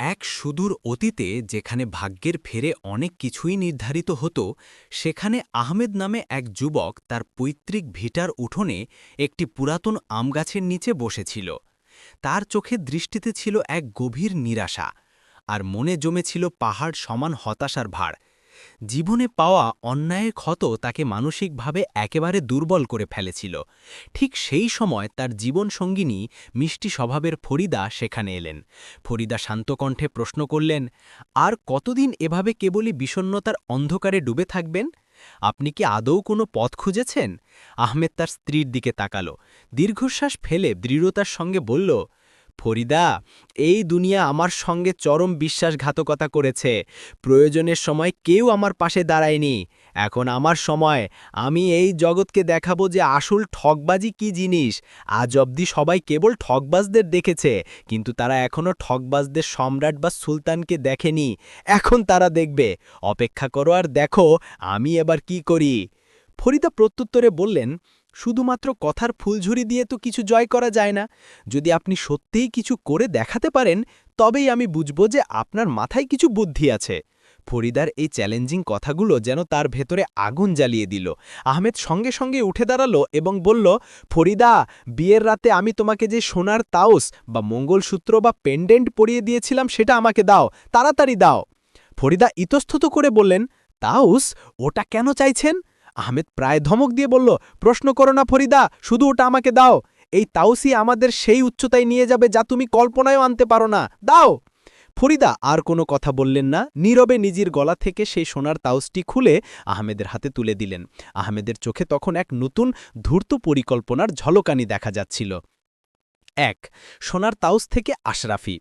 এক সুদূর অতীতে যেখানে ভাগ্যের ফেরে অনেক কিছুই নির্ধারিত হতো, সেখানে আহমেদ নামে এক যুবক তার পৈতৃক ভিটার উঠোনে একটি পুরাতন আমগাছের নিচে বসেছিল। তার চোখে দৃষ্টিতে ছিল এক গভীর নিরাশা, আর মনে জমেছিল পাহাড় সমান হতাশার ভার। জীবনে পাওয়া অন্যায়ের ক্ষত তাকে মানসিকভাবে একেবারে দুর্বল করে ফেলেছিল। ঠিক সেই সময় তার জীবনসঙ্গিনী মিষ্টি স্বভাবের ফরিদা সেখানে এলেন। ফরিদা শান্তকণ্ঠে প্রশ্ন করলেন, আর কতদিন এভাবে কেবলই বিষণ্নতার অন্ধকারে ডুবে থাকবেন? আপনি কি আদৌ কোনো পথ খুঁজেছেন? আহমেদ তার স্ত্রীর দিকে তাকালো। দীর্ঘশ্বাস ফেলে দৃঢ়তার সঙ্গে বলল ফরিদা, এই দুনিয়া আমার সঙ্গে চরম বিশ্বাসঘাতকতা করেছে। প্রয়োজনের সময় কেউ আমার পাশে দাঁড়ায়নি। এখন আমার সময়। আমি এই জগৎকে দেখাবো যে আসল ঠকবাজি কি জিনিস। আজ অবধি সবাই কেবল ঠকবাজদের দেখেছে, কিন্তু তারা এখনও ঠকবাজদের সম্রাট বা সুলতানকে দেখেনি। এখন তারা দেখবে। অপেক্ষা করো আর দেখো আমি এবার কি করি। ফরিদা প্রত্যুত্তরে বললেন শুধুমাত্র কথার ফুলঝুরি দিয়ে তো কিছু জয় করা যায় না। যদি আপনি সত্যিই কিছু করে দেখাতে পারেন, তবেই আমি বুঝব যে আপনার মাথায় কিছু বুদ্ধি আছে। ফরিদার এই চ্যালেঞ্জিং কথাগুলো যেন তার ভেতরে আগুন জ্বালিয়ে দিল। আহমেদ সঙ্গে সঙ্গে উঠে দাঁড়াল এবং বলল, ফরিদা, বিয়ের রাতে আমি তোমাকে যে সোনার তাওস বা মঙ্গলসূত্র বা পেন্ডেন্ট পরিয়ে দিয়েছিলাম সেটা আমাকে দাও, তাড়াতাড়ি দাও। ফরিদা ইতস্তত করে বললেন তাউস ওটা কেন চাইছেন? আহমেদ প্রায় ধমক দিয়ে বলল, প্রশ্ন করো না ফরিদা, শুধু ওটা আমাকে দাও। এই তাউসি আমাদের সেই উচ্চতায় নিয়ে যাবে যা তুমি কল্পনায়ও আনতে পারো না। দাও! ফরিদা আর কোনো কথা বললেন না। নীরবে নিজের গলা থেকে সেই সোনার তাউসটি খুলে আহমেদের হাতে তুলে দিলেন। আহমেদের চোখে তখন এক নতুন ধূর্ত পরিকল্পনার ঝলকানি দেখা যাচ্ছিল। এক, সোনার তাউস থেকে আশরাফি।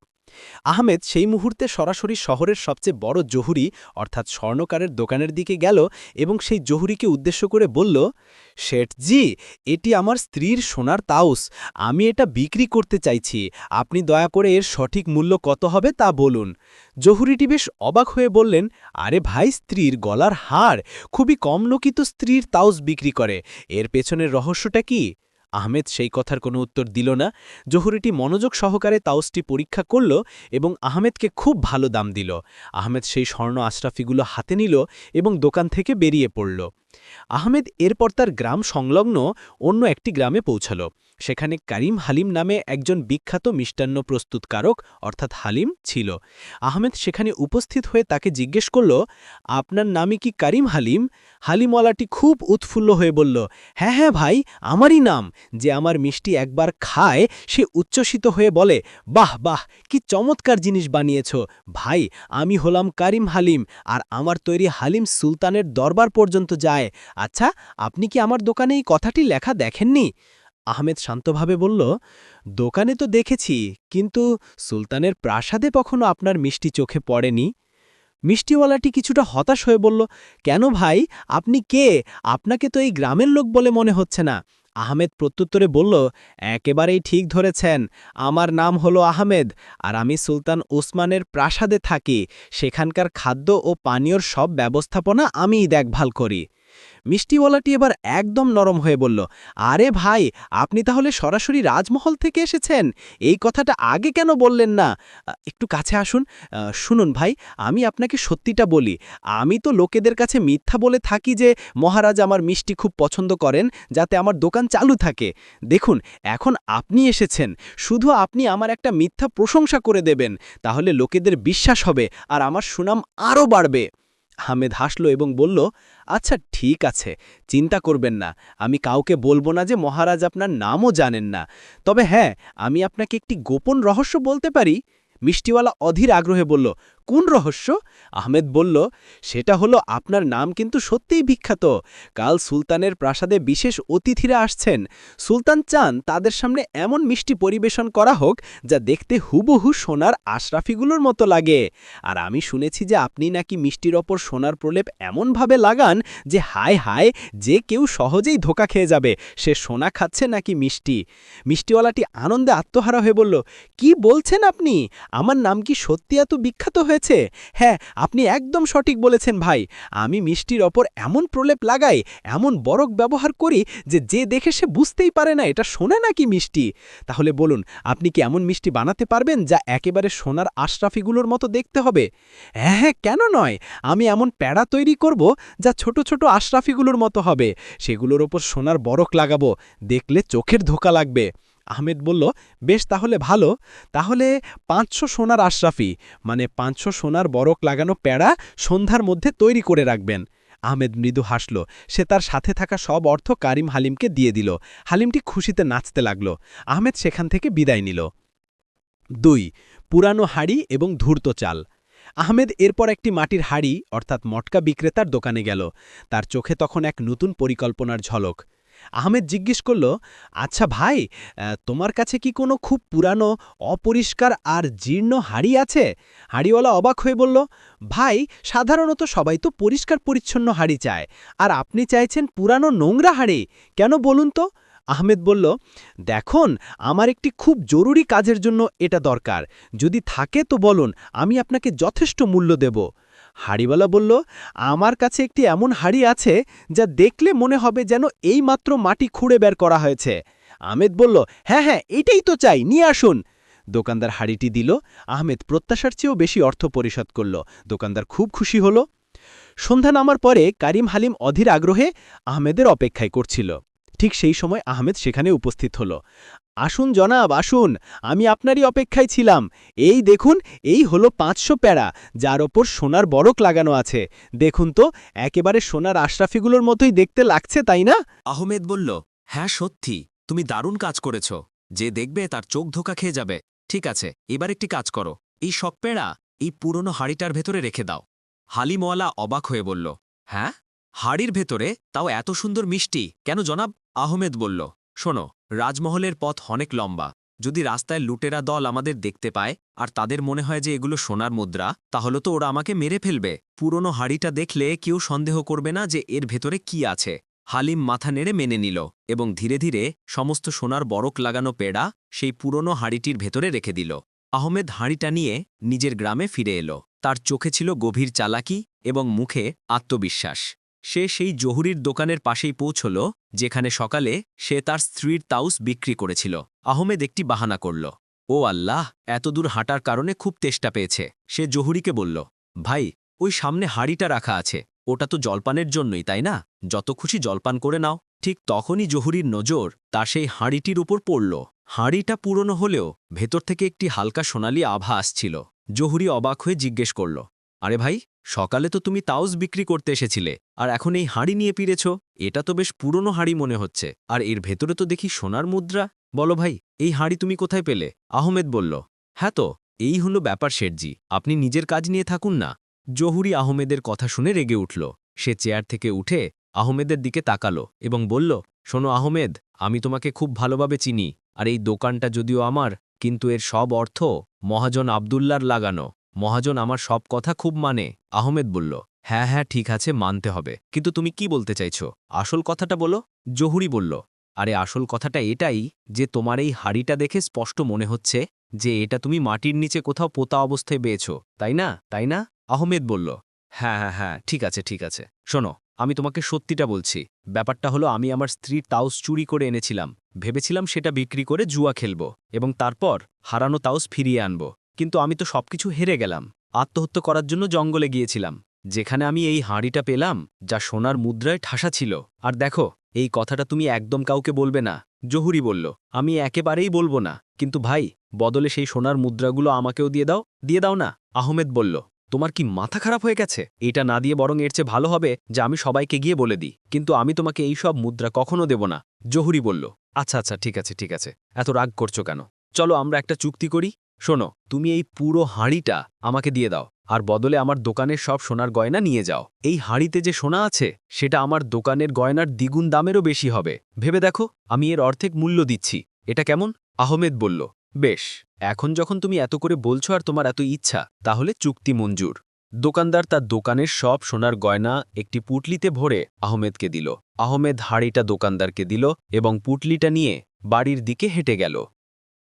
আহমেদ সেই মুহূর্তে সরাসরি শহরের সবচেয়ে বড় জহুরি, অর্থাৎ স্বর্ণকারের দোকানের দিকে গেল এবং সেই জহুরিকে উদ্দেশ্য করে বলল, শেঠজি, এটি আমার স্ত্রীর সোনার তাউস। আমি এটা বিক্রি করতে চাইছি। আপনি দয়া করে এর সঠিক মূল্য কত হবে তা বলুন। জহুরিটি বেশ অবাক হয়ে বললেন, আরে ভাই, স্ত্রীর গলার হার। খুবই কম লোকই তো স্ত্রীর তাউস বিক্রি করে। এর পেছনের রহস্যটা কি? আহমেদ সেই কথার কোনো উত্তর দিল না। জহুরিটি মনোযোগ সহকারে তাওসটি পরীক্ষা করল এবং আহমেদকে খুব ভালো দাম দিল। আহমেদ সেই স্বর্ণ আশরাফিগুলো হাতে নিল এবং দোকান থেকে বেরিয়ে পড়ল। আহমেদ এরপর তার গ্রাম সংলগ্ন অন্য একটি গ্রামে পৌঁছাল। সেখানে করিম হালিম নামে একজন বিখ্যাত মিষ্টান্ন প্রস্তুতকারক, অর্থাৎ হালিম, ছিল। আহমেদ সেখানে উপস্থিত হয়ে তাকে জিজ্ঞেস করল, আপনার নামে কি করিম হালিম? হালিমওয়ালাটি খুব উৎফুল্ল হয়ে বলল হ্যাঁ হ্যাঁ ভাই, আমারই নাম। যে আমার মিষ্টি একবার খায়, সে উচ্ছ্বসিত হয়ে বলে, বাহ বাহ, কি চমৎকার জিনিস বানিয়েছ। ভাই, আমি হলাম করিম হালিম, আর আমার তৈরি হালিম সুলতানের দরবার পর্যন্ত যায়। আচ্ছা আপনি কি আমার দোকানে এই কথাটি লেখা দেখেননি? আহমেদ শান্তভাবে বলল, দোকানে তো দেখেছি, কিন্তু সুলতানের প্রাসাদে কখনো আপনার মিষ্টি চোখে পড়েনি? মিষ্টিওয়ালাটি কিছুটা হতাশ হয়ে বলল, কেন ভাই? আপনি কে? আপনাকে তো এই গ্রামের লোক বলে মনে হচ্ছে না। আহমেদ প্রত্যুত্তরে বলল, একেবারেই ঠিক ধরেছেন। আমার নাম হলো আহমেদ, আর আমি সুলতান ওসমানের প্রাসাদে থাকি। সেখানকার খাদ্য ও পানীয়র সব ব্যবস্থাপনা আমিই দেখভাল করি। মিষ্টিওয়ালাটি এবার একদম নরম হয়ে বলল, আরে ভাই, আপনি তাহলে সরাসরি রাজমহল থেকে এসেছেন? এই কথাটা আগে কেন বললেন না? একটু কাছে আসুন। শুনুন ভাই, আমি আপনাকে সত্যিটা বলি। আমি তো লোকেদের কাছে মিথ্যা বলে থাকি যে, মহারাজ আমার মিষ্টি খুব পছন্দ করেন, যাতে আমার দোকান চালু থাকে। দেখুন, এখন আপনি এসেছেন। শুধু আপনি আমার একটা মিথ্যা প্রশংসা করে দেবেন। তাহলে লোকেদের বিশ্বাস হবে, আর আমার সুনাম আরও বাড়বে। হামেদ হাসল এবং বলল আচ্ছা ঠিক আছে, চিন্তা করবেন না। আমি কাউকে বলব না যে মহারাজ আপনার নামও জানেন না। তবে হ্যাঁ আমি আপনাকে একটি গোপন রহস্য বলতে পারি। মিষ্টিওয়ালা অধীর আগ্রহে বলল কোন রহস্য? আহমেদ বলল, সেটা হলো আপনার নাম কিন্তু সত্যিই বিখ্যাত। কাল সুলতানের প্রাসাদে বিশেষ অতিথিরা আসছেন। সুলতান চান তাদের সামনে এমন মিষ্টি পরিবেশন করা হোক যা দেখতে হুবহু সোনার আশরাফিগুলোর মতো লাগে। আর আমি শুনেছি যে আপনি নাকি মিষ্টির ওপর সোনার প্রলেপ এমনভাবে লাগান যে হায় হায়, যে কেউ সহজেই ধোকা খেয়ে যাবে। সে সোনা খাচ্ছে নাকি মিষ্টি? মিষ্টিওয়ালাটি আনন্দে আত্মহারা হয়ে বলল, কি বলছেন আপনি? আমার নাম কি সত্যি এত বিখ্যাত হয়ে হয়েছে? হ্যাঁ আপনি একদম সঠিক বলেছেন ভাই। আমি মিষ্টির ওপর এমন প্রলেপ লাগাই, এমন বরক ব্যবহার করি যে যে দেখে সে বুঝতেই পারে না এটা সোনা নাকি মিষ্টি। তাহলে বলুন, আপনি কি এমন মিষ্টি বানাতে পারবেন যা একেবারে সোনার আশরাফিগুলোর মতো দেখতে হবে? হ্যাঁ হ্যাঁ কেন নয়। আমি এমন প্যাড়া তৈরি করব যা ছোট ছোট আশরাফিগুলোর মতো হবে। সেগুলোর ওপর সোনার বরক লাগাবো। দেখলে চোখের ধোকা লাগবে। আহমেদ বলল, বেশ, তাহলে ভালো। তাহলে পাঁচশো সোনার আশরাফি মানে পাঁচশো সোনার বরক লাগানো প্যাড়া সন্ধ্যার মধ্যে তৈরি করে রাখবেন। আহমেদ মৃদু হাসল। সে তার সাথে থাকা সব অর্থ কারিম হালিমকে দিয়ে দিল। হালিমটি খুশিতে নাচতে লাগল। আহমেদ সেখান থেকে বিদায় নিল। দুই, পুরানো হাড়ি এবং ধূর্ত চাল। আহমেদ এরপর একটি মাটির হাড়ি, অর্থাৎ মটকা বিক্রেতার দোকানে গেল। তার চোখে তখন এক নতুন পরিকল্পনার ঝলক। আহমেদ জিজ্ঞেস করল আচ্ছা ভাই তোমার কাছে কি কোনো খুব পুরানো, অপরিষ্কার আর জীর্ণ হাড়ি আছে? হাড়িওয়ালা অবাক হয়ে বলল, ভাই, সাধারণত সবাই তো পরিষ্কার পরিচ্ছন্ন হাড়ি চায়, আর আপনি চাইছেন পুরানো নোংরা হাড়ি, কেন বলুন তো? আহমেদ বলল, দেখুন, আমার একটি খুব জরুরি কাজের জন্য এটা দরকার, যদি থাকে তো বলুন, আমি আপনাকে যথেষ্ট মূল্য দেব। হাড়িওয়ালা বলল, আমার কাছে একটি এমন হাড়ি আছে যা দেখলে মনে হবে যেন এইমাত্র মাটি খুঁড়ে বের করা হয়েছে। আহমেদ বলল হ্যাঁ হ্যাঁ এটাই তো চাই, নিয়ে আসুন। দোকানদার হাড়িটি দিল। আহমেদ প্রত্যাশার চেয়েও বেশি অর্থ পরিশোধ করল। দোকানদার খুব খুশি হল। সন্ধ্যা নামার পরে কারিম হালিম অধীর আগ্রহে আহমেদের অপেক্ষায় করছিল। ঠিক সেই সময় আহমেদ সেখানে উপস্থিত হল। আসুন জনাব, আসুন। আমি আপনারই অপেক্ষায় ছিলাম। এই দেখুন, এই হলো পাঁচশো প্যারা, যার ওপর সোনার বরক লাগানো আছে। দেখুন তো, একেবারে সোনার আশরাফিগুলোর মতোই দেখতে লাগছে, তাই না? আহমেদ বলল হ্যাঁ সত্যি। তুমি দারুণ কাজ করেছ। যে দেখবে তার চোখ ধোকা খেয়ে যাবে। ঠিক আছে, এবার একটি কাজ করো। এই সব শকপেড়া এই পুরনো হাড়িটার ভেতরে রেখে দাও। হালিমওয়ালা অবাক হয়ে বলল হ্যাঁ? হাড়ির ভেতরে? তাও এত সুন্দর মিষ্টি। কেন জনাব? আহমেদ বলল শোনো, রাজমহলের পথ অনেক লম্বা। যদি রাস্তায় লুটেরা দল আমাদের দেখতে পায়, আর তাদের মনে হয় যে এগুলো সোনার মুদ্রা, তাহলে তো ওরা আমাকে মেরে ফেলবে। পুরনো হাড়িটা দেখলে কেউ সন্দেহ করবে না যে এর ভেতরে কি আছে। হালিম মাথা নেড়ে মেনে নিল, এবং ধীরে ধীরে সমস্ত সোনার বরক লাগানো পেড়া সেই পুরনো হাড়িটির ভেতরে রেখে দিল। আহমেদ হাঁড়িটা নিয়ে নিজের গ্রামে ফিরে এলো। তার চোখে ছিল গভীর চালাকি এবং মুখে আত্মবিশ্বাস। সে সেই জহুরির দোকানের পাশেই পৌঁছল, যেখানে সকালে সে তার স্ত্রীর তাউস বিক্রি করেছিল। আহমেদ একটি বাহানা করল, ও আল্লাহ এত দূর হাঁটার কারণে খুব তেষ্টা পেয়েছে। সে জহুরিকে বলল, ভাই, ওই সামনে হাড়িটা রাখা আছে, ওটা তো জলপানের জন্যই, তাই না? যত খুশি জলপান করে নাও। ঠিক তখনই জহুরির নজর তার সেই হাঁড়িটির উপর পড়ল। হাঁড়িটা পুরনো হলেও ভেতর থেকে একটি হালকা সোনালি আভা আসছিল। জহুরি অবাক হয়ে জিজ্ঞেস করল, আরে ভাই সকালে তো তুমি তাউস বিক্রি করতে এসেছিলে, আর এখন এই হাঁড়ি নিয়ে ফিরেছ, এটা তো বেশ পুরনো হাঁড়ি মনে হচ্ছে। আর এর ভেতরে তো দেখি সোনার মুদ্রা। বলো ভাই, এই হাঁড়ি তুমি কোথায় পেলে? আহমেদ বলল হ্যাঁ তো, এই হলো ব্যাপার শেঠজি, আপনি নিজের কাজ নিয়ে থাকুন না। জহুরি আহমেদের কথা শুনে রেগে উঠল। সে চেয়ার থেকে উঠে আহমেদের দিকে তাকালো এবং বলল, শোনো আহমেদ, আমি তোমাকে খুব ভালোভাবে চিনি, আর এই দোকানটা যদিও আমার, কিন্তু এর সব অর্থ মহাজন আবদুল্লার লাগানো। মহাজন আমার সব কথা খুব মানে আহমেদ বলল। হ্যাঁ হ্যাঁ ঠিক আছে, মানতে হবে। কিন্তু তুমি কি বলতে চাইছ? আসল কথাটা বলো, জহুরি বলল। আরে, আসল কথাটা এটাই যে তোমার এই হাড়িটা দেখে স্পষ্ট মনে হচ্ছে যে এটা তুমি মাটির নিচে কোথাও পোতা অবস্থায় পেয়েছ তাই না? তাই না? আহমেদ বলল। হ্যাঁ হ্যাঁ হ্যাঁ ঠিক আছে ঠিক আছে। শোনো, আমি তোমাকে সত্যিটা বলছি। ব্যাপারটা হলো, আমি আমার স্ত্রীর তাউস চুরি করে এনেছিলাম। ভেবেছিলাম সেটা বিক্রি করে জুয়া খেলব এবং তারপর হারানো তাউস ফিরিয়ে আনব। কিন্তু আমি তো সবকিছু হেরে গেলাম। আত্মহত্যা করার জন্য জঙ্গলে গিয়েছিলাম। যেখানে আমি এই হাঁড়িটা পেলাম, যা সোনার মুদ্রায় ঠাসা ছিল। আর দেখো, এই কথাটা তুমি একদম কাউকে বলবে না। জহুরি বলল, আমি একেবারেই বলব না। কিন্তু ভাই, বদলে সেই সোনার মুদ্রাগুলো আমাকেও দিয়ে দাও দিয়ে দাও না। আহমেদ বলল, তোমার কি মাথা খারাপ হয়ে গেছে? এটা না দিয়ে বরং এর চেয়ে ভালো হবে যে আমি সবাইকে গিয়ে বলে দিই। কিন্তু আমি তোমাকে এই সব মুদ্রা কখনো দেব না। জহুরি বলল আচ্ছা আচ্ছা ঠিক আছে ঠিক আছে। এত রাগ করছ কেন? চলো আমরা একটা চুক্তি করি। শোনো, তুমি এই পুরো হাঁড়িটা আমাকে দিয়ে দাও, আর বদলে আমার দোকানের সব সোনার গয়না নিয়ে যাও। এই হাঁড়িতে যে সোনা আছে, সেটা আমার দোকানের গয়নার দ্বিগুণ দামেরও বেশি হবে। ভেবে দেখো, আমি এর অর্ধেক মূল্য দিচ্ছি। এটা কেমন? আহমেদ বলল। বেশ, এখন যখন তুমি এত করে বলছো আর তোমার এত ইচ্ছা, তাহলে চুক্তি মঞ্জুর। দোকানদার তার দোকানের সব সোনার গয়না একটি পুটলিতে ভরে আহমেদকে দিল। আহমেদ হাড়িটা দোকানদারকে দিল এবং পুটলিটা নিয়ে বাড়ির দিকে হেঁটে গেল।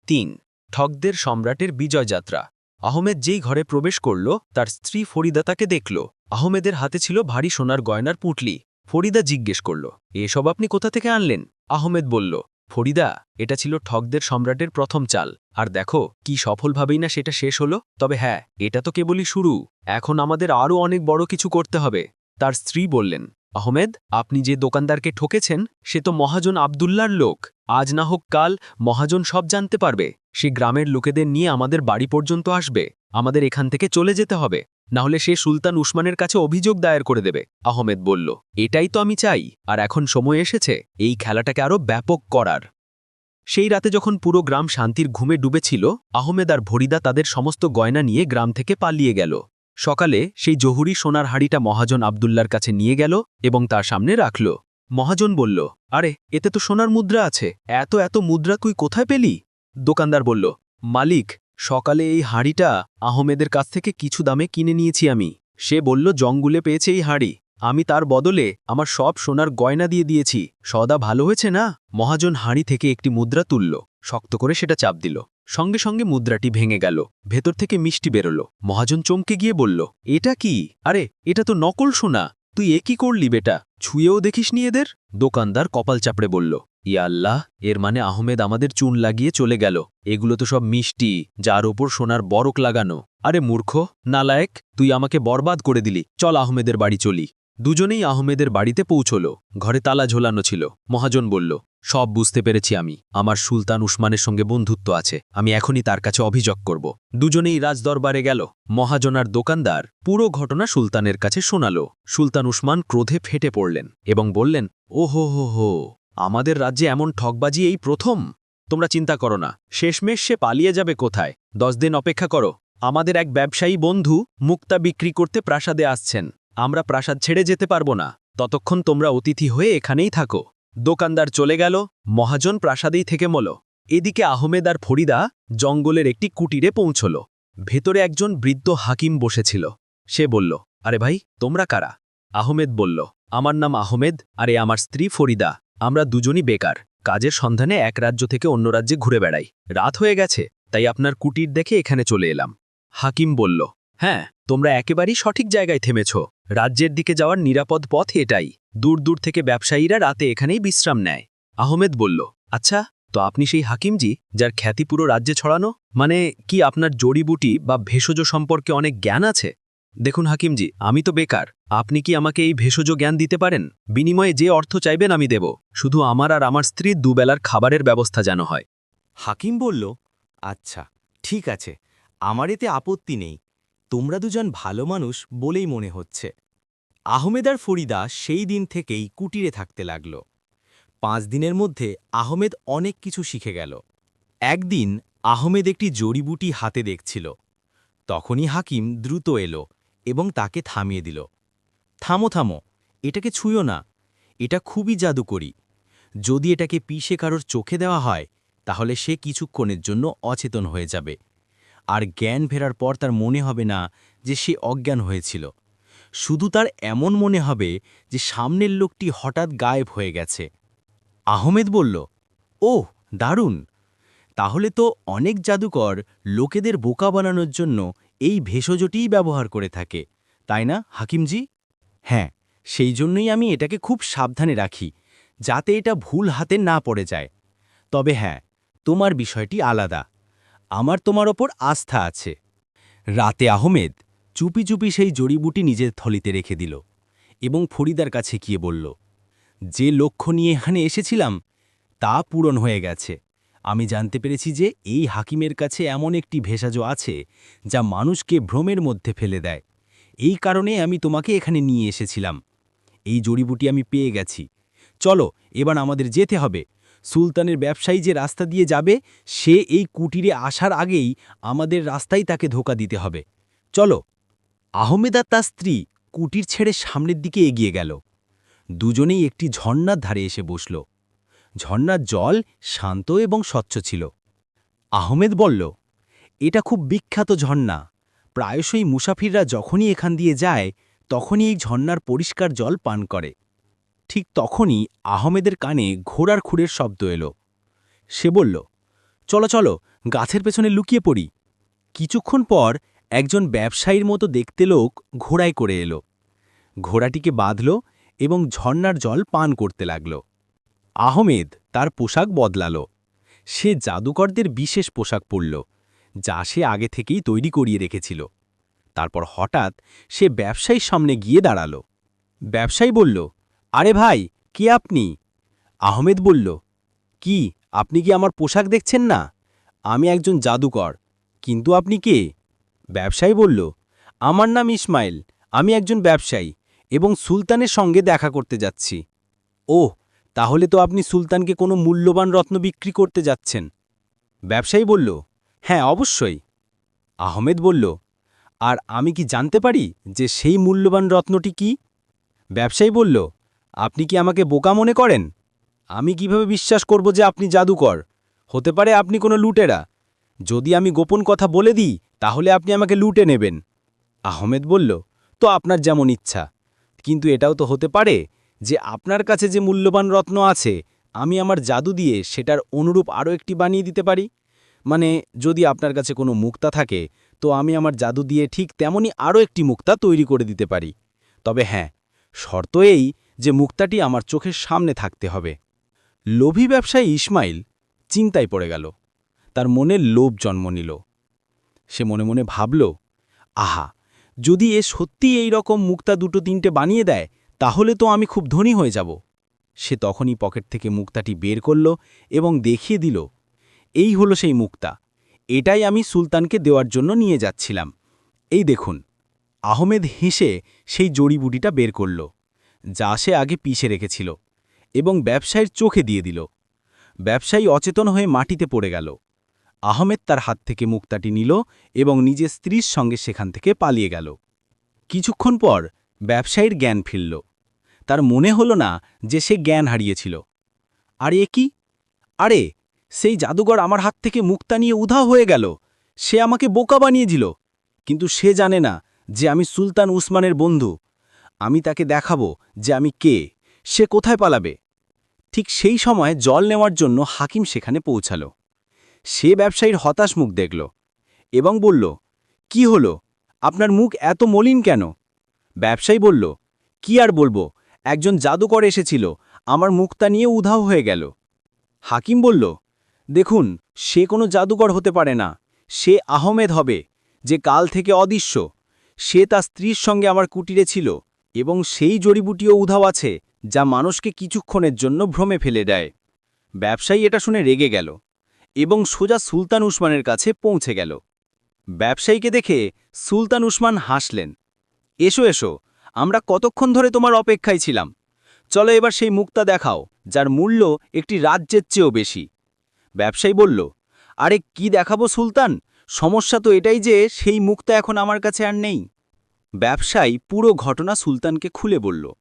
তিন ঠকদের সম্রাটের বিজয়যাত্রা। আহমেদ যেই ঘরে প্রবেশ করল, তার স্ত্রী ফরিদা তাকে দেখল। আহমেদের হাতে ছিল ভারী সোনার গয়নার পুঁটলি। ফরিদা জিজ্ঞেস করল, এসব আপনি কোথা থেকে আনলেন? আহমেদ বলল, ফরিদা, এটা ছিল ঠকদের সম্রাটের প্রথম চাল। আর দেখো, কি সফলভাবেই না সেটা শেষ হলো। তবে হ্যাঁ এটা তো কেবলই শুরু। এখন আমাদের আরও অনেক বড় কিছু করতে হবে। তার স্ত্রী বললেন আহমেদ, আপনি যে দোকানদারকে ঠকেছেন, সে তো মহাজন আবদুল্লার লোক। আজ না হোক কাল মহাজন সব জানতে পারবে। সে গ্রামের লোকেদের নিয়ে আমাদের বাড়ি পর্যন্ত আসবে। আমাদের এখান থেকে চলে যেতে হবে। নাহলে সে সুলতান উসমানের কাছে অভিযোগ দায়ের করে দেবে। আহমেদ বলল, এটাই তো আমি চাই। আর এখন সময় এসেছে। এই খেলাটাকে আরও ব্যাপক করার। সেই রাতে যখন পুরো গ্রাম শান্তির ঘুমে ডুবেছিল, আহমেদ আর ভরিদা তাদের সমস্ত গয়না নিয়ে গ্রাম থেকে পালিয়ে গেল। সকালে সেই জহুরি সোনার হাড়িটা মহাজন আবদুল্লার কাছে নিয়ে গেল এবং তার সামনে রাখল। মহাজন বলল, আরে, এতে তো সোনার মুদ্রা আছে। এত এত মুদ্রা তুই কোথায় পেলি? দোকানদার বলল, মালিক, সকালে এই হাঁড়িটা আহমেদের কাছ থেকে কিছু দামে কিনে নিয়েছি আমি। সে বলল, জঙ্গুলে পেয়েছে এই হাঁড়ি। আমি তার বদলে আমার সব সোনার গয়না দিয়ে দিয়েছি। সদা ভালো হয়েছে না? মহাজন হাঁড়ি থেকে একটি মুদ্রা তুলল। শক্ত করে সেটা চাপ দিল। সঙ্গে সঙ্গে মুদ্রাটি ভেঙে গেল। ভেতর থেকে মিষ্টি বেরোল। মহাজন চমকে গিয়ে বলল, এটা কি? আরে, এটা তো নকল সোনা। তুই এ কি করলি বেটা? ছুঁয়েও দেখিসনি এদের? দোকানদার কপাল চাপড়ে বলল, ইয়া আল্লাহ, এর মানে আহমেদ আমাদের চুন লাগিয়ে চলে গেল। এগুলো তো সব মিষ্টি, যার ওপর সোনার বরক লাগানো। আরে মূর্খ, নালায়েক, তুই আমাকে বরবাদ করে দিলি। চল আহমেদের বাড়ি চলি। দুজনেই আহমেদের বাড়িতে পৌঁছল। ঘরে তালা ঝোলানো ছিল। মহাজন বলল সব বুঝতে পেরেছি আমি। আমার সুলতান উসমানের সঙ্গে বন্ধুত্ব আছে। আমি এখনই তার কাছে অভিযোগ করব। দুজনেই রাজদরবারে গেল। মহাজনার দোকানদার পুরো ঘটনা সুলতানের কাছে শোনাল। সুলতান উসমান ক্রোধে ফেটে পড়লেন এবং বললেন ও হো হো হো আমাদের রাজ্যে এমন ঠকবাজি এই প্রথম? তোমরা চিন্তা করো না, শেষমেশ সে পালিয়ে যাবে কোথায়? দশ দিন অপেক্ষা করো। আমাদের এক ব্যবসায়ী বন্ধু মুক্তা বিক্রি করতে প্রাসাদে আসছেন। আমরা প্রাসাদ ছেড়ে যেতে পারব না। ততক্ষণ তোমরা অতিথি হয়ে এখানেই থাকো। দোকানদার চলে গেল, মহাজন প্রাসাদেই থেকে মল। এদিকে আহমেদ আর ফরিদা জঙ্গলের একটি কুটিরে পৌঁছল। ভেতরে একজন বৃদ্ধ হাকিম বসেছিল। সে বলল, আরে ভাই, তোমরা কারা? আহমেদ বলল, আমার নাম আহমেদ, আরে আমার স্ত্রী ফরিদা। আমরা দুজনই বেকার। কাজের সন্ধানে এক রাজ্য থেকে অন্য রাজ্যে ঘুরে বেড়াই। রাত হয়ে গেছে, তাই আপনার কুটির দেখে এখানে চলে এলাম। হাকিম বলল হ্যাঁ তোমরা একেবারেই সঠিক জায়গায় থেমেছ। রাজ্যের দিকে যাওয়ার নিরাপদ পথ এটাই। দূর দূর থেকে ব্যবসায়ীরা রাতে এখানেই বিশ্রাম নেয়। আহমেদ বলল আচ্ছা তো আপনি সেই হাকিমজি, যার খ্যাতি পুরো রাজ্যে ছড়ানো? মানে কি আপনার জড়িবুটি বা ভেষজ সম্পর্কে অনেক জ্ঞান আছে? দেখুন হাকিমজি, আমি তো বেকার। আপনি কি আমাকে এই ভেষজ জ্ঞান দিতে পারেন? বিনিময়ে যে অর্থ চাইবেন আমি দেব। শুধু আমার আর আমার স্ত্রীর দুবেলার খাবারের ব্যবস্থা যেন হয়। হাকিম বলল আচ্ছা ঠিক আছে। আমার এতে আপত্তি নেই। তোমরা দুজন ভালো মানুষ বলেই মনে হচ্ছে। আহমেদ আর ফরিদা সেই দিন থেকেই কুটিরে থাকতে লাগল। পাঁচ দিনের মধ্যে আহমেদ অনেক কিছু শিখে গেল। একদিন আহমেদ একটি জড়িবুটি হাতে দেখছিল। তখনই হাকিম দ্রুত এলো এবং তাকে থামিয়ে দিল। থামো থামো, এটাকে ছুঁয়ো না। এটা খুবই জাদুকরি। যদি এটাকে পিষে কারোর চোখে দেওয়া হয়, তাহলে সে কিছুক্ষণের জন্য অচেতন হয়ে যাবে। আর জ্ঞান ফেরার পর তার মনে হবে না যে সে অজ্ঞান হয়েছিল। শুধু তার এমন মনে হবে যে সামনের লোকটি হঠাৎ গায়েব হয়ে গেছে। আহমেদ বলল, ওহ, দারুণ! তাহলে তো অনেক জাদুকর লোকেদের বোকা বানানোর জন্য এই ভেষজটিই ব্যবহার করে থাকে, তাই না, হাকিমজি? হ্যাঁ সেই জন্যই আমি এটাকে খুব সাবধানে রাখি, যাতে এটা ভুল হাতে না পড়ে যায়। তবে হ্যাঁ তোমার বিষয়টি আলাদা। আমার তোমার ওপর আস্থা আছে। রাতে আহমেদ চুপি চুপি সেই জড়িবুটি নিজের থলিতে রেখে দিল এবং ফরিদার কাছে গিয়ে বলল, যে লক্ষ্য নিয়ে এখানে এসেছিলাম, তা পূরণ হয়ে গেছে। আমি জানতে পেরেছি যে এই হাকিমের কাছে এমন একটি ভেষজ আছে যা মানুষকে ভ্রমের মধ্যে ফেলে দেয়। এই কারণে আমি তোমাকে এখানে নিয়ে এসেছিলাম। এই জড়িবুটি আমি পেয়ে গেছি। চলো, এবার আমাদের যেতে হবে। সুলতানের ব্যবসায়ী যে রাস্তা দিয়ে যাবে, সে এই কুটিরে আসার আগেই আমাদের রাস্তায় তাকে ধোকা দিতে হবে। চলো আহমেদা তার স্ত্রী কুটির ছেড়ে সামনের দিকে এগিয়ে গেল। দুজনেই একটি ঝর্ণার ধারে এসে বসল। ঝর্ণার জল শান্ত এবং স্বচ্ছ ছিল। আহমেদ বলল, এটা খুব বিখ্যাত ঝর্ণা। প্রায়শই মুসাফিররা যখনই এখান দিয়ে যায়, তখনই এই ঝর্ণার পরিষ্কার জল পান করে। ঠিক তখনই আহমেদের কানে ঘোড়ার খুঁড়ের শব্দ এলো। সে বলল, চলো চলো, গাছের পেছনে লুকিয়ে পড়ি। কিছুক্ষণ পর একজন ব্যবসায়ীর মতো দেখতে লোক ঘোড়ায় করে এলো। ঘোড়াটিকে বাঁধল এবং ঝর্ণার জল পান করতে লাগল। আহমেদ তার পোশাক বদলাল। সে জাদুকরদের বিশেষ পোশাক পরল, যা সে আগে থেকেই তৈরি করিয়ে রেখেছিল। তারপর হঠাৎ সে ব্যবসায়ীর সামনে গিয়ে দাঁড়াল। ব্যবসায়ী বলল, আরে ভাই, কে আপনি? আহমেদ বলল, কি, আপনি কি আমার পোশাক দেখছেন না? আমি একজন জাদুকর, কিন্তু আপনি কে? ব্যবসায়ী বলল, আমার নাম ইসমাইল, আমি একজন ব্যবসায়ী এবং সুলতানের সঙ্গে দেখা করতে যাচ্ছি। ওহ, তাহলে তো আপনি সুলতানকে কোনো মূল্যবান রত্ন বিক্রি করতে যাচ্ছেন। ব্যবসায়ী বলল হ্যাঁ অবশ্যই। আহমেদ বলল, আর আমি কি জানতে পারি যে সেই মূল্যবান রত্নটি কি? ব্যবসায়ী বলল, আপনি কি আমাকে বোকা মনে করেন? আমি কীভাবে বিশ্বাস করব যে আপনি জাদুকর? হতে পারে আপনি কোনো লুটেরা যদি আমি গোপন কথা বলে দিই, তাহলে আপনি আমাকে লুটে নেবেন। আহমেদ বলল, তো আপনার যেমন ইচ্ছা। কিন্তু এটাও তো হতে পারে যে আপনার কাছে যে মূল্যবান রত্ন আছে, আমি আমার জাদু দিয়ে সেটার অনুরূপ আরও একটি বানিয়ে দিতে পারি? মানে যদি আপনার কাছে কোনো মুক্তা থাকে, তো আমি আমার জাদু দিয়ে ঠিক তেমনই আরও একটি মুক্তা তৈরি করে দিতে পারি। তবে হ্যাঁ শর্ত এই যে মুক্তাটি আমার চোখের সামনে থাকতে হবে। লোভী ব্যবসায়ী ইসমাইল চিন্তায় পড়ে গেল। তার মনে লোভ জন্ম নিল। সে মনে মনে ভাবল, আহা, যদি এ সত্যি এই রকম মুক্তা দুটো তিনটে বানিয়ে দেয়, তাহলে তো আমি খুব ধনী হয়ে যাব। সে তখনই পকেট থেকে মুক্তাটি বের করল এবং দেখিয়ে দিল, এই হলো সেই মুক্তা। এটাই আমি সুলতানকে দেওয়ার জন্য নিয়ে যাচ্ছিলাম। এই দেখুন। আহমেদ হেসে সেই জড়িবুটিটা বের করল, যা সে আগে পিষে রেখেছিল এবং ব্যবসায়ীর চোখে দিয়ে দিল। ব্যবসায়ী অচেতন হয়ে মাটিতে পড়ে গেল। আহমেদ তার হাত থেকে মুক্তাটি নিল এবং নিজের স্ত্রীর সঙ্গে সেখান থেকে পালিয়ে গেল। কিছুক্ষণ পর ব্যবসায়ীর জ্ঞান ফিরল। তার মনে হল না যে সে জ্ঞান হারিয়েছিল। আর কি? আরে, সেই জাদুঘর আমার হাত থেকে মুক্তা নিয়ে উধাও হয়ে গেল। সে আমাকে বোকা বানিয়ে দিল। কিন্তু সে জানে না যে আমি সুলতান উসমানের বন্ধু। আমি তাকে দেখাবো যে আমি কে, সে কোথায় পালাবে। ঠিক সেই সময় জল নেওয়ার জন্য হাকিম সেখানে পৌঁছাল। সে ব্যবসায়ীর হতাশ মুখ দেখল এবং বলল, কি হলো? আপনার মুখ এত মলিন কেন? ব্যবসায়ী বলল, কি আর বলব? একজন জাদুকর এসেছিল। আমার মুখটা নিয়ে উধাও হয়ে গেল। হাকিম বলল, দেখুন, সে কোনো জাদুকর হতে পারে না। সে আহমেদ হবে, যে কাল থেকে অদৃশ্য। সে তার স্ত্রীর সঙ্গে আমার কুটিরে ছিল এবং সেই জড়িবুটিও উধাও আছে, যা মানুষকে কিছুক্ষণের জন্য ভ্রমে ফেলে দেয়। ব্যবসায়ী এটা শুনে রেগে গেল। এবং সোজা সুলতান উসমানের কাছে পৌঁছে গেল। ব্যবসায়ীকে দেখে সুলতান উসমান হাসলেন। এসো এসো, আমরা কতক্ষণ ধরে তোমার অপেক্ষায় ছিলাম? চলো এবার সেই মুক্তা দেখাও, যার মূল্য একটি রাজ্যের চেয়েও বেশি। ব্যবসায়ী বলল, আরে, কি দেখাবো সুলতান? সমস্যা তো এটাই যে সেই মুক্তা এখন আমার কাছে আর নেই। ব্যবসায়ী পুরো ঘটনা সুলতানকে খুলে বলল।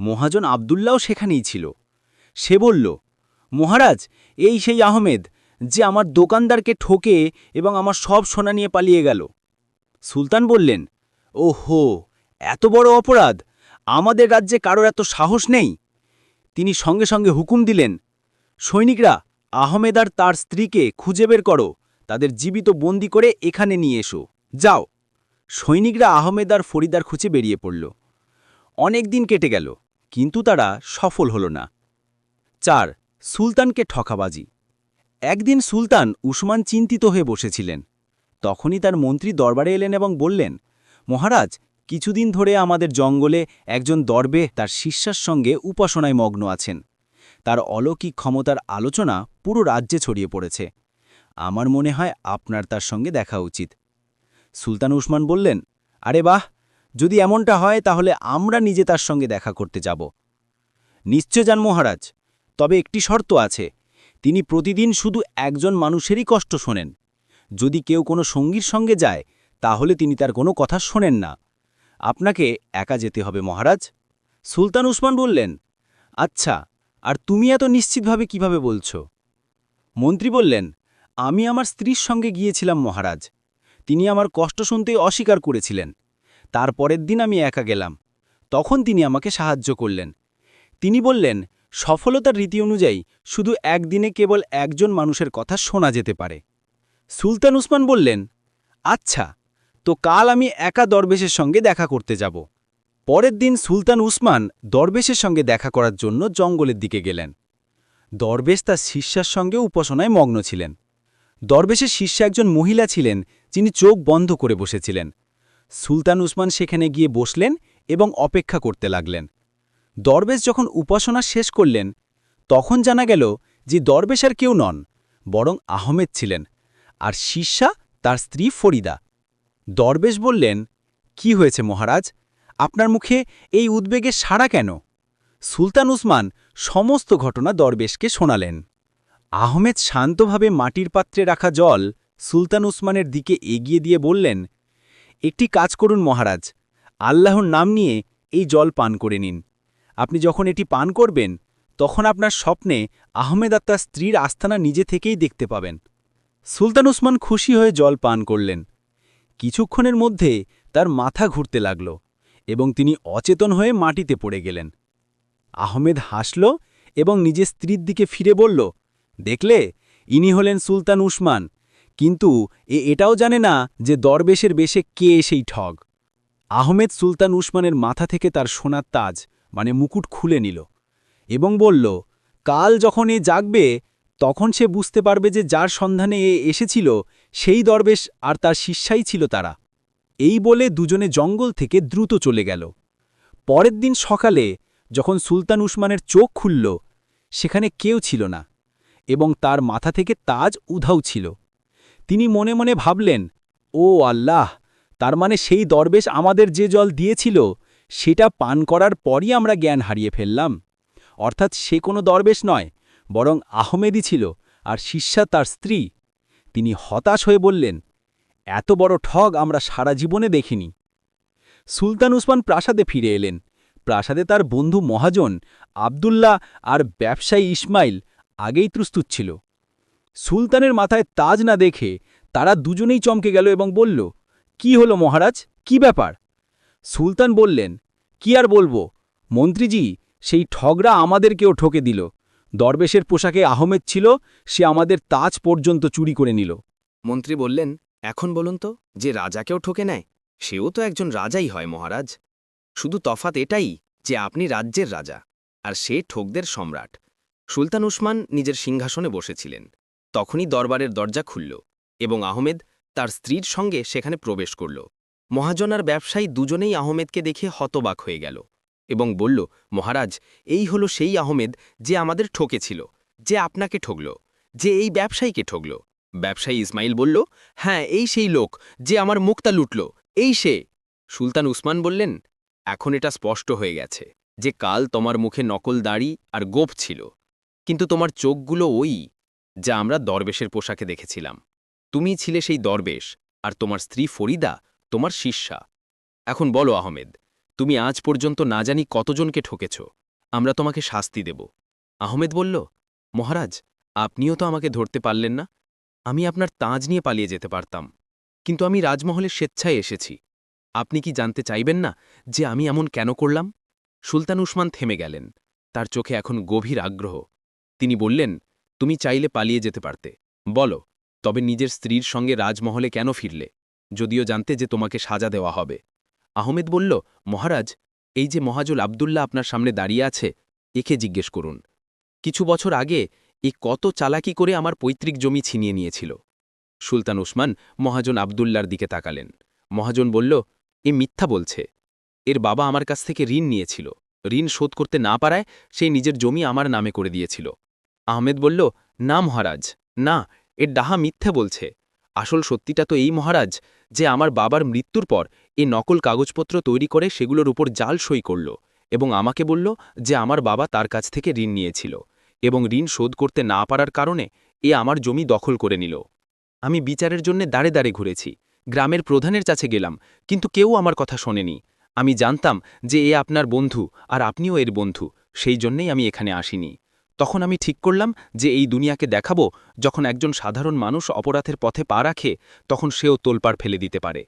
মহাজন আবদুল্লাও সেখানেই ছিল। সে বলল, মহারাজ, এই সেই আহমেদ যে আমার দোকানদারকে ঠকে এবং আমার সব সোনা নিয়ে পালিয়ে গেল। সুলতান বললেন, ওহো, এত বড় অপরাধ! আমাদের রাজ্যে কারোর এত সাহস নেই? তিনি সঙ্গে সঙ্গে হুকুম দিলেন, সৈনিকরা, আহমেদ আর তার স্ত্রীকে খুঁজে বের করো। তাদের জীবিত বন্দি করে এখানে নিয়ে এসো। যাও। সৈনিকরা আহমেদ আর ফরিদার খুঁজে বেরিয়ে পড়ল। অনেক দিন কেটে গেল, কিন্তু তারা সফল হল না। চার, সুলতানকে ঠকাবাজি। একদিন সুলতান উসমান চিন্তিত হয়ে বসেছিলেন। তখনই তার মন্ত্রী দরবারে এলেন এবং বললেন, মহারাজ, কিছুদিন ধরে আমাদের জঙ্গলে একজন দরবে তার শিষ্যার সঙ্গে উপাসনায় মগ্ন আছেন। তার অলৌকিক ক্ষমতার আলোচনা পুরো রাজ্যে ছড়িয়ে পড়েছে। আমার মনে হয় আপনার তার সঙ্গে দেখা উচিত। সুলতান উসমান বললেন, আরে বাহ! যদি এমনটা হয়, তাহলে আমরা নিজে তার সঙ্গে দেখা করতে যাব। নিশ্চয় যান মহারাজ, তবে একটি শর্ত আছে। তিনি প্রতিদিন শুধু একজন মানুষেরই কষ্ট শোনেন। যদি কেউ কোনো সঙ্গীর সঙ্গে যায়, তাহলে তিনি তার কোনো কথা শোনেন না। আপনাকে একা যেতে হবে, মহারাজ। সুলতান উসমান বললেন আচ্ছা আর তুমি এত নিশ্চিতভাবে কীভাবে বলছো? মন্ত্রী বললেন, আমি আমার স্ত্রীর সঙ্গে গিয়েছিলাম, মহারাজ। তিনি আমার কষ্ট শুনতে অস্বীকার করেছিলেন। তার পরের দিন আমি একা গেলাম। তখন তিনি আমাকে সাহায্য করলেন। তিনি বললেন সফলতার রীতি অনুযায়ী শুধু একদিনে কেবল একজন মানুষের কথা শোনা যেতে পারে। সুলতান উসমান বললেন আচ্ছা তো কাল আমি একা দরবেশের সঙ্গে দেখা করতে যাব। পরের দিন সুলতান উসমান দরবেশের সঙ্গে দেখা করার জন্য জঙ্গলের দিকে গেলেন। দরবেশ তার শিষ্যার সঙ্গে উপাসনায় মগ্ন ছিলেন। দরবেশের শিষ্য একজন মহিলা ছিলেন, যিনি চোখ বন্ধ করে বসেছিলেন। সুলতান উসমান সেখানে গিয়ে বসলেন এবং অপেক্ষা করতে লাগলেন। দরবেশ যখন উপাসনা শেষ করলেন, তখন জানা গেল যে দরবেশ আর কেউ নন, বরং আহমেদ ছিলেন, আর শিষ্যা তার স্ত্রী ফরিদা। দরবেশ বললেন, কি হয়েছে মহারাজ? আপনার মুখে এই উদ্বেগের সাড়া কেন? সুলতান উসমান সমস্ত ঘটনা দরবেশকে শোনালেন। আহমেদ শান্তভাবে মাটির পাত্রে রাখা জল সুলতান উসমানের দিকে এগিয়ে দিয়ে বললেন, একটি কাজ করুন মহারাজ, আল্লাহর নাম নিয়ে এই জল পান করে নিন। আপনি যখন এটি পান করবেন, তখন আপনার স্বপ্নে আহমেদ আর তার স্ত্রীর আস্থানা নিজে থেকেই দেখতে পাবেন। সুলতান উসমান খুশি হয়ে জল পান করলেন। কিছুক্ষণের মধ্যে তার মাথা ঘুরতে লাগল এবং তিনি অচেতন হয়ে মাটিতে পড়ে গেলেন। আহমেদ হাসল এবং নিজের স্ত্রীর দিকে ফিরে বলল, দেখলে, ইনি হলেন সুলতান উসমান, কিন্তু এ এটাও জানে না যে দরবেশের বেশে কে সেই ঠগ। আহমেদ সুলতান উসমানের মাথা থেকে তার সোনার তাজ মানে মুকুট খুলে নিল এবং বলল, কাল যখন এ জাগবে, তখন সে বুঝতে পারবে যে যার সন্ধানে এ এসেছিল, সেই দরবেশ আর তার শিষ্যাই ছিল তারা। এই বলে দুজনে জঙ্গল থেকে দ্রুত চলে গেল। পরের দিন সকালে যখন সুলতান উসমানের চোখ খুলল, সেখানে কেউ ছিল না এবং তার মাথা থেকে তাজ উধাও ছিল। তিনি মনে মনে ভাবলেন, ও আল্লাহ, তার মানে সেই দরবেশ আমাদের যে জল দিয়েছিল সেটা পান করার পরই আমরা জ্ঞান হারিয়ে ফেললাম। অর্থাৎ সে কোনো দরবেশ নয়, বরং আহমেদি ছিল আর শিষ্যা তার স্ত্রী। তিনি হতাশ হয়ে বললেন, এত বড় ঠগ আমরা সারা জীবনে দেখিনি। সুলতান উসমান প্রাসাদে ফিরে এলেন। প্রাসাদে তার বন্ধু মহাজন আবদুল্লাহ আর ব্যবসায়ী ইসমাইল আগেই প্রস্তুত ছিল। সুলতানের মাথায় তাজ না দেখে তারা দুজনেই চমকে গেল এবং বলল, কি হলো মহারাজ? কি ব্যাপার? সুলতান বললেন কি আর বলব? মন্ত্রীজি, সেই ঠগরা আমাদেরকেও ঠকে দিল। দরবেশের পোশাকে আহমেদ ছিল, সে আমাদের তাজ পর্যন্ত চুরি করে নিল। মন্ত্রী বললেন, এখন বলুন তো, যে রাজাকেও ঠকে নেয়, সেও তো একজন রাজাই হয় মহারাজ। শুধু তফাত এটাই, যে আপনি রাজ্যের রাজা, আর সে ঠোকদের সম্রাট। সুলতান উসমান নিজের সিংহাসনে বসেছিলেন। তখনই দরবারের দরজা খুলল, এবং আহমেদ তার স্ত্রীর সঙ্গে সেখানে প্রবেশ করল। মহাজন আর ব্যবসায়ী দুজনেই আহমেদকে দেখে হতবাক হয়ে গেল এবং বলল, মহারাজ, এই হলো সেই আহমেদ যে আমাদের ঠকেছিল, যে আপনাকে ঠকল, যে এই ব্যবসায়ীকে ঠকল। ব্যবসায়ী ইসমাইল বলল হ্যাঁ এই সেই লোক যে আমার মুক্তা লুটল, এই সে। সুলতান উসমান বললেন, এখন এটা স্পষ্ট হয়ে গেছে যে কাল তোমার মুখে নকল দাড়ি আর গোপ ছিল, কিন্তু তোমার চোখগুলো ওই যা আমরা দরবেশের পোশাকে দেখেছিলাম। তুমি ছিলে সেই দরবেশ আর তোমার স্ত্রী ফরিদা তোমার শিষ্যা। এখন বলো, আহমেদ, তুমি আজ পর্যন্ত না জানি কতজনকে ঠকেছ। আমরা তোমাকে শাস্তি দেব। আহমেদ বলল, মহারাজ, আপনিও তো আমাকে ধরতে পারলেন না। আমি আপনার তাজ নিয়ে পালিয়ে যেতে পারতাম। কিন্তু আমি রাজমহলের স্বেচ্ছায় এসেছি। আপনি কি জানতে চাইবেন না যে আমি এমন কেন করলাম? সুলতান উসমান থেমে গেলেন। তার চোখে এখন গভীর আগ্রহ। তিনি বললেন, তুমি চাইলে পালিয়ে যেতে পারতে। বলো, তবে নিজের স্ত্রীর সঙ্গে রাজমহলে কেন ফিরলে? যদিও জানতে যে তোমাকে সাজা দেওয়া হবে। আহমেদ বলল, মহারাজ, এই যে মহাজুল আবদুল্লাহ আপনার সামনে দাঁড়িয়ে আছে, একে জিজ্ঞেস করুন। কিছু বছর আগে এ কত চালাকি করে আমার পৈতৃক জমি ছিনিয়ে নিয়েছিল। সুলতান উসমান মহাজন আবদুল্লার দিকে তাকালেন। মহাজন বলল, এ মিথ্যা বলছে। এর বাবা আমার কাছ থেকে ঋণ নিয়েছিল। ঋণ শোধ করতে না পারায় সে নিজের জমি আমার নামে করে দিয়েছিল। আহমেদ বলল, না মহারাজ, না, এর ডাহা মিথ্যে বলছে। আসল সত্যিটা তো এই, মহারাজ, যে আমার বাবার মৃত্যুর পর এ নকল কাগজপত্র তৈরি করে সেগুলোর উপর জাল সই করল এবং আমাকে বলল যে আমার বাবা তার কাছ থেকে ঋণ নিয়েছিল এবং ঋণ শোধ করতে না পারার কারণে এ আমার জমি দখল করে নিল। আমি বিচারের জন্য দাঁড়ে দাঁড়ে ঘুরেছি, গ্রামের প্রধানের কাছে গেলাম, কিন্তু কেউ আমার কথা শোনেনি। আমি জানতাম যে এ আপনার বন্ধু আর আপনিও এর বন্ধু, সেই জন্যেই আমি এখানে আসিনি। তখন আমি ঠিক করলাম যে এই দুনিয়াকে দেখাবো যখন একজন সাধারণ মানুষ অপরাধের পথে পা রাখে, তখন সেও তোলপাড় ফেলে দিতে পারে।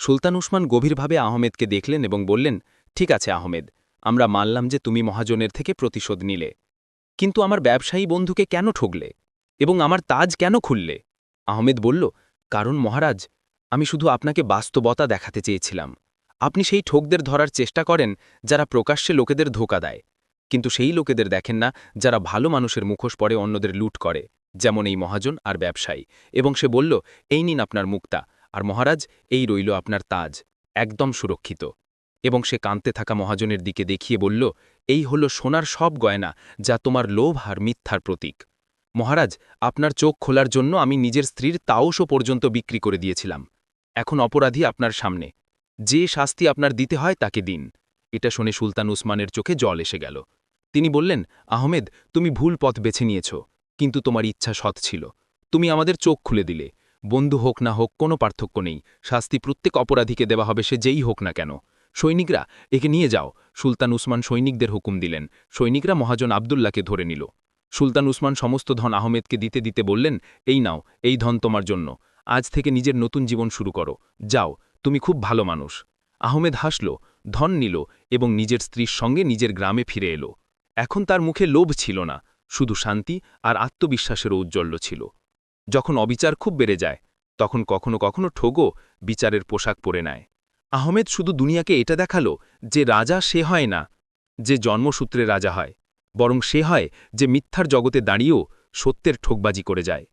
সুলতান উসমান গভীরভাবে আহমেদকে দেখলেন এবং বললেন, ঠিক আছে আহমেদ, আমরা মানলাম যে তুমি মহাজনের থেকে প্রতিশোধ নিলে। কিন্তু আমার ব্যবসায়ী বন্ধুকে কেন ঠগলে এবং আমার তাজ কেন খুললে? আহমেদ বলল, কারণ মহারাজ, আমি শুধু আপনাকে বাস্তবতা দেখাতে চেয়েছিলাম। আপনি সেই ঠোকদের ধরার চেষ্টা করেন যারা প্রকাশ্যে লোকেদের ধোকা দেয়। কিন্তু সেই লোকেদের দেখেন না যারা ভালো মানুষের মুখোশ পরে অন্যদের লুট করে, যেমন এই মহাজন আর ব্যবসায়ী। এবং সে বলল, এই নিন আপনার মুক্তা। আর মহারাজ, এই রইল আপনার তাজ, একদম সুরক্ষিত। এবং সে কাঁদতে থাকা মহাজনের দিকে দেখিয়ে বলল, এই হল সোনার সব গয়না যা তোমার লোভ আর মিথ্যার প্রতীক। মহারাজ, আপনার চোখ খোলার জন্য আমি নিজের স্ত্রীর তাওসও পর্যন্ত বিক্রি করে দিয়েছিলাম। এখন অপরাধী আপনার সামনে। যে শাস্তি আপনার দিতে হয় তাকে দিন। এটা শুনে সুলতান উসমানের চোখে জল এসে গেল। তিনি বললেন, আহমেদ, তুমি ভুল পথ বেছে নিয়েছ, কিন্তু তোমার ইচ্ছা সৎ ছিল। তুমি আমাদের চোখ খুলে দিলে। বন্ধু হোক না হোক, কোনো পার্থক্য নেই। শাস্তি প্রত্যেক অপরাধীকে দেওয়া হবে, সে যেই হোক না কেন। সৈনিকরা, একে নিয়ে যাও। সুলতান উসমান সৈনিকদের হুকুম দিলেন। সৈনিকরা মহাজন আবদুল্লাকে ধরে নিল। সুলতান উসমান সমস্ত ধন আহমেদকে দিতে দিতে বললেন, এই নাও, এই ধন তোমার জন্য। আজ থেকে নিজের নতুন জীবন শুরু করো। যাও, তুমি খুব ভালো মানুষ। আহমেদ হাসল, ধন নিল এবং নিজের স্ত্রীর সঙ্গে নিজের গ্রামে ফিরে এলো। এখন তার মুখে লোভ ছিল না, শুধু শান্তি আর আত্মবিশ্বাসেরও উজ্জ্বল্য ছিল। যখন অবিচার খুব বেড়ে যায়, তখন কখনো কখনো ঠোগো বিচারের পোশাক পরে নেয়। আহমেদ শুধু দুনিয়াকে এটা দেখাল যে রাজা সে হয় না, যে জন্মসূত্রে রাজা হয়, বরং সে হয় যে মিথ্যার জগতে দাঁড়িয়েও সত্যের ঠোকবাজি করে যায়।